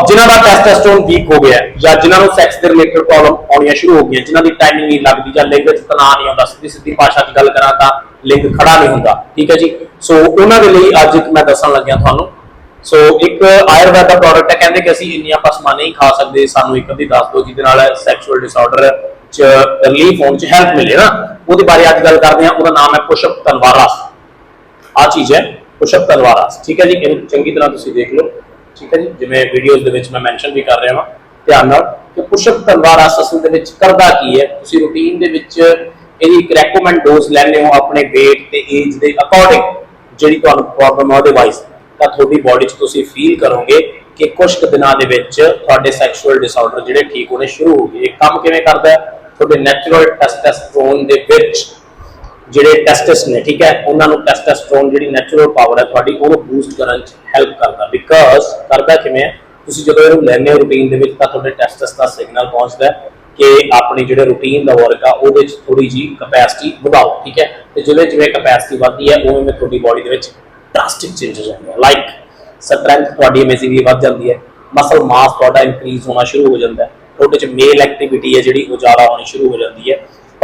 ਅਹ ਜਿਨ੍ਹਾਂ ਦਾ testosterone week ਹੋ ਗਿਆ ਜਾਂ ਜਿਨ੍ਹਾਂ ਨੂੰ ਸੈਕਸ ਦੇ ਰਿਲੇਟਡ ਪ੍ਰੋਬਲਮ ਆਉਣੀਆਂ ਸ਼ੁਰੂ ਹੋ ਗਈਆਂ, ਜਿਨ੍ਹਾਂ ਦੀ ਟਾਈਮਿੰਗ ਨਹੀਂ ਲੱਗਦੀ ਜਾਂ ਲਿੰਗ ਵਿੱਚ ਤਣਾਅ ਨਹੀਂ ਆਉਂਦਾ ਸਿੱਧੀ ਸਿੱਧੀ ਭਾਸ਼ਾ 'ਚ ਗੱਲ ਕਰਾਂ ਤਾਂ ਲਿੰਗ ਖੜਾ ਨਹੀਂ ਹੁੰਦਾ, ਠੀਕ ਹੈ ਜੀ? ਸੋ ਉਹਨਾਂ ਦੇ ਲਈ ਅੱਜ ਇੱਕ ਮੈਂ ਦੱਸਣ ਲੱਗਿਆ ਤੁਹਾਨੂੰ। ਸੋ ਇੱਕ ਆਯੁਰਵੈਦ ਦਾ ਪ੍ਰੋਡਕਟ ਹੈ, ਕਹਿੰਦੇ ਕਿ ਅਸੀਂ ਇੰਨੀਆਂ ਪਸਮਾ ਨਹੀਂ ਖਾ ਸਕਦੇ, ਸਾਨੂੰ ਇੱਕ ਅੱਧੀ ਦੱਸ ਦਿਓ, ਜਿਹਦੇ ਨਾਲ ਸੈਕਸ਼ੂਅਲ ਡਿਸਆਰਡਰ ਚ ਰਿਲੀਫ ਹੋਣ ਚ ਹੈਲਪ ਮਿਲੇ ਨਾ। ਉਹਦੇ ਬਾਰੇ ਅੱਜ ਗੱਲ ਕਰਦੇ ਹਾਂ, ਉਹਦਾ ਨਾਮ ਹੈ ਪੁਸ਼ਪ ਤਲਵਾਰਾਸ ਆ ਚੀਜ਼ ਹੈ, ਪੁਸ਼ਪ ਤਲਵਾਰਾਸ ਠੀਕ ਹੈ ਜੀ? ਇਹਨੂੰ ਚੰਗੀ ਤਰ੍ਹਾਂ ਤੁਸੀਂ ਦੇਖ ਲਓ। ਠੀਕ ਹੈ ਜੀ। ਜਿਵੇਂ ਵੀਡੀਓਜ਼ ਦੇ ਵਿੱਚ ਮੈਂ ਮੈਂਸ਼ਨ ਵੀ ਕਰ ਰਿਹਾ ਹਾਂ ਧਿਆਨ ਨਾਲ। ਕਿ ਪੁਸ਼ਪ ਤਲਵਾਰਾਸ ਅਸਲ ਦੇ ਵਿੱਚ ਕਰਦਾ ਕੀ ਹੈ? ਤੁਸੀਂ ਰੂਟੀਨ ਦੇ ਵਿੱਚ ਇਹਦੀ ਇੱਕ ਰეკਮੈਂਡ ਡੋਜ਼ ਲੈਣੇ ਹੋ ਆਪਣੇ weight ਤੇ ਏਜ ਦੇ ਅਕੋਰਡਿੰਗ ਜਿਹੜੀ ਤੁਹਾਨੂੰ ਪ੍ਰੋਬਲਮ ਹੈ ਉਹਦੇ ਵਾਈਜ਼ ਤਾਂ ਤੁਹਾਡੀ ਬਾਡੀ 'ਚ ਤੁਸੀਂ ਫੀਲ ਕਰੋਗੇ ਕਿ ਕੁਝ ਕੁ ਦਿਨਾਂ ਦੇ ਵਿੱਚ ਤੁਹਾਡੇ ਸੈਕਸ਼ੂਅਲ ਡਿਸਆਰਡਰ ਜਿਹੜੇ ਠੀਕ ਹੋਣੇ ਸ਼ੁਰੂ ਹੋ ਗਏ। ਇਹ ਕੰਮ ਕਿਵੇਂ ਕਰਦਾ ਹੈ? ਤੁਹਾਡੇ ਨੈਚੁਰਲ ਟੈਸਟੋਸਟਰੋਨ ਦੇ ਵਿੱਚ ਜਿਹੜੇ ਟੈਸਟਸ ਨੇ, ਠੀਕ ਹੈ, ਉਹਨਾਂ ਨੂੰ ਟੈਸਟੋਸਟਰੋਨ ਜਿਹੜੀ ਨੈਚੁਰਲ ਪਾਵਰ ਹੈ ਤੁਹਾਡੀ, ਉਹਨੂੰ ਬੂਸਟ ਕਰਨ 'ਚ ਹੈਲਪ ਕਰਦਾ। ਬਿਕਾਜ਼ ਕਰਦਾ ਕਿਵੇਂ ਹੈ? ਤੁਸੀਂ ਜਦੋਂ ਇਹਨੂੰ ਲੈਂਦੇ ਹੋ ਰੂਟੀਨ ਦੇ ਵਿੱਚ, ਤਾਂ ਤੁਹਾਡੇ ਟੈਸਟਸ ਦਾ ਸਿਗਨਲ ਪਹੁੰਚਦਾ ਕਿ ਆਪਣੀ ਜਿਹੜੇ ਰੂਟੀਨ ਦਾ ਵਰਕ ਆ, ਉਹਦੇ 'ਚ ਥੋੜੀ ਜੀ ਕਪੈਸਿਟੀ ਵਧਾਓ, ਠੀਕ ਹੈ। ਤੇ ਜਿਵੇਂ ਜਿਵੇਂ ਕਪੈਸਿਟੀ ਵਧਦੀ ਹੈ, ਉਵੇਂ ਉਵੇਂ ਤੁਹਾਡੀ ਬਾਡੀ ਦੇ ਵਿੱਚ ਡਰਾਸਟਿਕ ਚੇਂਜਸ ਆਉਂਦੇ ਲਾਈਕ ਸਟਰੈਂਥ ਤੁਹਾਡੀ ਅਮੇਜ਼ਿੰਗਲੀ ਵੱਧ ਜਾਂਦੀ ਹੈ ਮਸਲ ਮਾਸ ਤੁਹਾਡਾ ਇਨਕਰੀਜ਼ ਹੋਣਾ ਸ਼ੁਰੂ ਹੋ ਜਾਂਦਾ ਹੈ। ਤੁਹਾਡੇ 'ਚ ਮੇਲ ਐਕਟੀਵਿਟੀ ਹੈ ਜਿਹੜੀ, ਉਹ ਜ਼ਿਆਦਾ ਹੋਣੀ ਸ਼ੁਰੂ ਹੋ ਜਾਂਦੀ ਹੈ।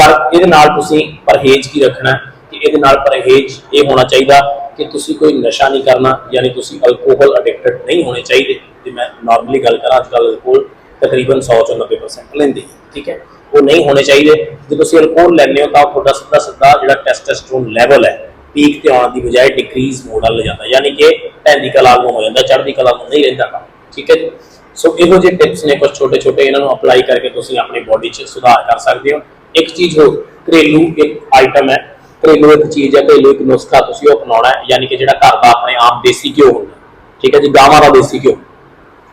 ਪਰ ਇਹਦੇ ਨਾਲ ਤੁਸੀਂ ਪਰਹੇਜ਼ ਕੀ ਰੱਖਣਾ ਕਿ ਇਹਦੇ ਨਾਲ ਪਰਹੇਜ਼ ਇਹ ਹੋਣਾ ਚਾਹੀਦਾ ਕਿ ਤੁਸੀਂ ਕੋਈ ਨਸ਼ਾ ਨਹੀਂ ਕਰਨਾ, ਯਾਨੀ ਤੁਸੀਂ ਅਲਕੋਹਲ ਐਡਿਕਟਡ ਨਹੀਂ ਹੋਣੇ ਚਾਹੀਦੇ। ਜੇ ਮੈਂ ਨਾਰਮਲੀ ਗੱਲ ਕਰਾਂ ਅੱਜ ਕੱਲ੍ਹ ਅਲਕੋਹਲ ਤਕਰੀਬਨ 100 ਤੋਂ 90% ਲੈਂਦੇ ਠੀਕ ਹੈ? ਉਹ ਨਹੀਂ ਹੋਣੇ ਚਾਹੀਦੇ। ਜੇ ਤੁਸੀਂ ਅਲਕੋਹਲ ਲੈਂਦੇ ਹੋ ਤਾਂ ਤੁਹਾਡਾ ਸਿੱਧਾ ਸਿੱਧਾ ਜਿਹੜਾ ਟੈਸਟੋਸਟਰੋਨ ਲੈਵਲ ਹੈ ਪੀਕ ਤੇ ਆਉਣ ਦੀ ਬਜਾਏ ਡਿਕਰੀਜ਼ ਮੋਡ ਵੱਲ ਜਾਂਦਾ, ਯਾਨੀ ਕਿ ਢਹਿੰਦੀ ਕਲਾ ਨੂੰ ਹੋ ਜਾਂਦਾ, ਚੜ੍ਹਦੀ ਕਲਾ ਨੂੰ ਨਹੀਂ ਰਹਿੰਦਾ ਕੰਮ, ਠੀਕ ਹੈ ਜੀ? ਸੋ ਇਹੋ ਜਿਹੇ ਟਿਪਸ ਨੇ ਕੁਝ ਛੋਟੇ ਛੋਟੇ ਇਹਨਾਂ ਨੂੰ ਅਪਲਾਈ ਕਰਕੇ ਤੁਸੀਂ ਆਪਣੀ ਬਾਡੀ 'ਚ ਸੁਧਾਰ ਕਰ ਸਕਦੇ ਹੋ। ਇੱਕ ਚੀਜ਼ ਹੋਰ, ਘਰੇਲੂ ਇੱਕ ਆਈਟਮ ਹੈ। ਘਰੇਲੂ ਇੱਕ ਚੀਜ਼ ਹੈ, ਘਰੇਲੂ ਇੱਕ ਨੁਸਖਾ ਤੁਸੀਂ ਉਹ ਅਪਣਾਉਣਾ ਹੈ, ਯਾਨੀ ਕਿ ਜਿਹੜਾ ਘਰ ਦਾ ਆਪਣੇ ਆਪ ਦੇਸੀ ਘਿਓ ਹੁੰਦਾ ਠੀਕ ਹੈ ਜੀ, ਗਾਵਾਂ ਦਾ ਦੇਸੀ ਘਿਓ।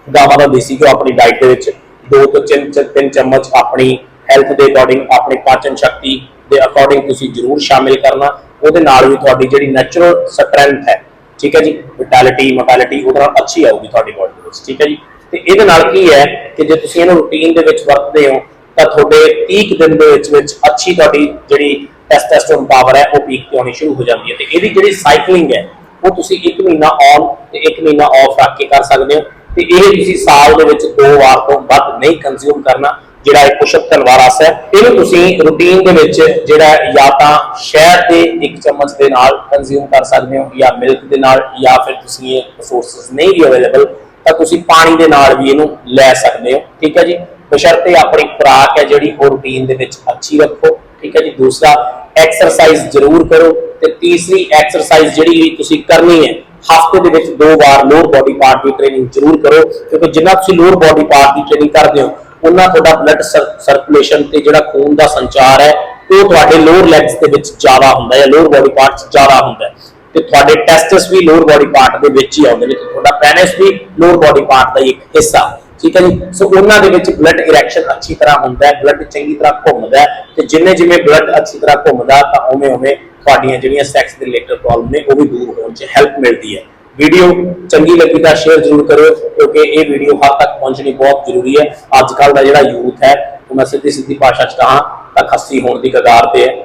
ਗਾਵਾਂ ਦਾ ਦੇਸੀ ਘਿਓ ਆਪਣੀ ਡਾਈਟ ਦੇ ਵਿੱਚ ਦੋ ਤੋਂ ਤਿੰਨ ਤਿੰਨ ਚਮਚ ਆਪਣੀ ਹੈਲਥ ਦੇ ਅਕੋਰਡਿੰਗ ਆਪਣੀ ਪਾਚਨ ਸ਼ਕਤੀ ਦੇ ਅਕੋਰਡਿੰਗ ਤੁਸੀਂ ਜ਼ਰੂਰ ਸ਼ਾਮਿਲ ਕਰਨਾ। ਉਹਦੇ ਨਾਲ ਵੀ ਤੁਹਾਡੀ ਜਿਹੜੀ ਨੈਚੁਰਲ ਸਟਰੈਂਥ ਹੈ, ਠੀਕ ਹੈ ਜੀ ਵਿਟੈਲਿਟੀ ਮੋਟੈਲਿਟੀ ਉਹਦੇ ਨਾਲ ਅੱਛੀ ਆਊਗੀ ਤੁਹਾਡੀ ਬੋਡੀ ਦੇ ਵਿੱਚ, ਠੀਕ ਹੈ ਜੀ। ਤੇ ਇਹਦੇ ਨਾਲ ਕੀ ਹੈ ਕਿ ਜੇ ਤੁਸੀਂ ਇਹਨੂੰ ਰੂਟੀਨ ਦੇ ਵਿੱਚ ਵਰਤਦੇ ਹੋ ਤਾਂ ਤੁਹਾਡੇ 30 ਦਿਨ ਦੇ ਵਿੱਚ ਵਿੱਚ ਅੱਛੀ ਤੁਹਾਡੀ ਜਿਹੜੀ ਟੈਸਟੋਸਟੇਰੋਨ ਪਾਵਰ ਹੈ, ਉਹ ਪੀਕ ਤੇ ਆਉਣੀ ਸ਼ੁਰੂ ਹੋ ਜਾਂਦੀ ਹੈ। ਤੇ ਇਹਦੀ ਜਿਹੜੀ ਸਾਈਕਲਿੰਗ ਹੈ, ਉਹ ਤੁਸੀਂ 1 ਮਹੀਨਾ ਔਨ ਤੇ 1 ਮਹੀਨਾ ਆਫ ਰੱਖ ਕੇ ਕਰ ਸਕਦੇ ਹੋ। ਤੇ ਇਹ ਤੁਸੀਂ ਸਾਲ ਦੇ ਵਿੱਚ ਦੋ ਵਾਰ ਤੋਂ ਵੱਧ ਨਹੀਂ ਕੰਜ਼ਿਊਮ ਕਰਨਾ, ਜਿਹੜਾ ਇਹ ਪੁਸ਼ਪ ਤਲਵਾਰ ਆਸ ਹੈ। ਇਹਨੂੰ ਤੁਸੀਂ ਰੂਟੀਨ ਦੇ ਵਿੱਚ ਜਿਹੜਾ ਜਾਂ ਤਾਂ ਸ਼ਹਿਦ ਦੇ ਇੱਕ ਚਮਚ ਦੇ ਨਾਲ ਕੰਜ਼ਿਊਮ ਕਰ ਸਕਦੇ ਹੋ, ਜਾਂ ਮਿਲਕ ਦੇ ਨਾਲ, ਜਾਂ ਫਿਰ ਤੁਸੀਂ ਇਹ ਸੋਰਸਸ ਨਹੀਂ ਵੀ ਅਵੇਲੇਬਲ ਤਾਂ ਤੁਸੀਂ ਪਾਣੀ ਦੇ ਨਾਲ ਵੀ ਇਹਨੂੰ ਲੈ ਸਕਦੇ ਹੋ। ਠੀਕ ਹੈ ਜੀ? ਬਸ਼ਰਤੇ ਆਪਣੀ ਖੁਰਾਕ ਹੈ ਜਿਹੜੀ ਉਹ ਰੂਟੀਨ ਦੇ ਵਿੱਚ ਅੱਛੀ ਰੱਖੋ, ਠੀਕ ਹੈ ਜੀ। ਦੂਸਰਾ ਐਕਸਰਸਾਈਜ਼ ਜ਼ਰੂਰ ਕਰੋ ਤੇ ਤੀਸਰੀ ਐਕਸਰਸਾਈਜ਼ ਜਿਹੜੀ ਵੀ ਤੁਸੀਂ ਕਰਨੀ ਹੈ, ਹਫ਼ਤੇ ਦੇ ਵਿੱਚ ਦੋ ਵਾਰ ਲੋਅਰ ਬਾਡੀ ਪਾਰਟ ਦੀ ਟ੍ਰੇਨਿੰਗ ਜ਼ਰੂਰ ਕਰੋ, ਕਿਉਂਕਿ ਜਿੰਨਾ ਤੁਸੀਂ ਲੋਅਰ ਬਾਡੀ ਪਾਰਟ ਦੀ ਟ੍ਰੇਨਿੰਗ ਕਰਦੇ ਹੋ, ਉਹਨਾਂ ਤੁਹਾਡਾ ਬਲੱਡ ਸਰਕੂਲੇਸ਼ਨ ਤੇ ਜਿਹੜਾ ਖੂਨ ਦਾ ਸੰਚਾਰ ਹੈ, ਉਹ ਤੁਹਾਡੇ ਲੋਅਰ ਲੈਗਸ ਦੇ ਵਿੱਚ ਜ਼ਿਆਦਾ ਹੁੰਦਾ ਹੈ ਲੋਅਰ ਬਾਡੀ ਪਾਰਟਸ ਜ਼ਿਆਦਾ ਹੁੰਦਾ ਹੈ। ਤੇ ਤੁਹਾਡੇ ਟੈਸਟਸ ਵੀ ਲੋਅਰ ਬਾਡੀ ਪਾਰਟ ਦੇ ਵਿੱਚ ਹੀ ਆਉਂਦੇ ਨੇ ਤੇ ਤੁਹਾਡਾ ਪੈਨਸ ਵੀ ਲੋਅਰ ਬਾਡੀ ਪਾਰਟ ਦਾ ਹੀ ਇੱਕ ਹਿੱਸਾ। ਠੀਕ ਹੈ ਜੀ? ਸੋ ਉਹਨਾਂ ਦੇ ਵਿੱਚ ਬਲੱਡ ਇਰੈਕਸ਼ਨ ਅੱਛੀ ਤਰ੍ਹਾਂ ਹੁੰਦਾ ਹੈ ਬਲੱਡ ਚੰਗੀ ਤਰ੍ਹਾਂ ਘੁੰਮਦਾ ਹੈ ਤੇ ਜਿੰਨੇ ਜਿਵੇਂ ਬਲੱਡ ਅੱਛੀ ਤਰ੍ਹਾਂ ਘੁੰਮਦਾ ਤਾਂ ਉਵੇਂ ਉਵੇਂ ਤੁਹਾਡੀਆਂ ਜਿਹੜੀਆਂ ਸੈਕਸ ਦੇ ਰਿਲੇਟਡ ਪ੍ਰੋਬਲਮ ਨੇ ਉਹ ਵੀ ਦੂਰ ਹੋਣ 'ਚ ਹੈਲਪ ਮਿਲਦੀ ਹੈ। ਵੀਡੀਓ ਚੰਗੀ ਲੱਗੀ ਤਾਂ ਸ਼ੇਅਰ ਜ਼ਰੂਰ ਕਰਿਓ, ਕਿਉਂਕਿ ਇਹ ਵੀਡੀਓ ਹੱਦ ਤੱਕ ਪਹੁੰਚਣੀ ਬਹੁਤ ਜ਼ਰੂਰੀ ਹੈ। ਅੱਜ ਕੱਲ ਦਾ ਜਿਹੜਾ ਯੂਥ ਹੈ, ਉਹ ਮੈਂ ਸਿੱਧੀ ਸਿੱਧੀ ਭਾਸ਼ਾ 'ਚ ਕਹਾਂ ਤਾਂ ਖੱਸੀ ਹੋਣ ਦੀ ਕਗਾਰ ਤੇ ਹੈ।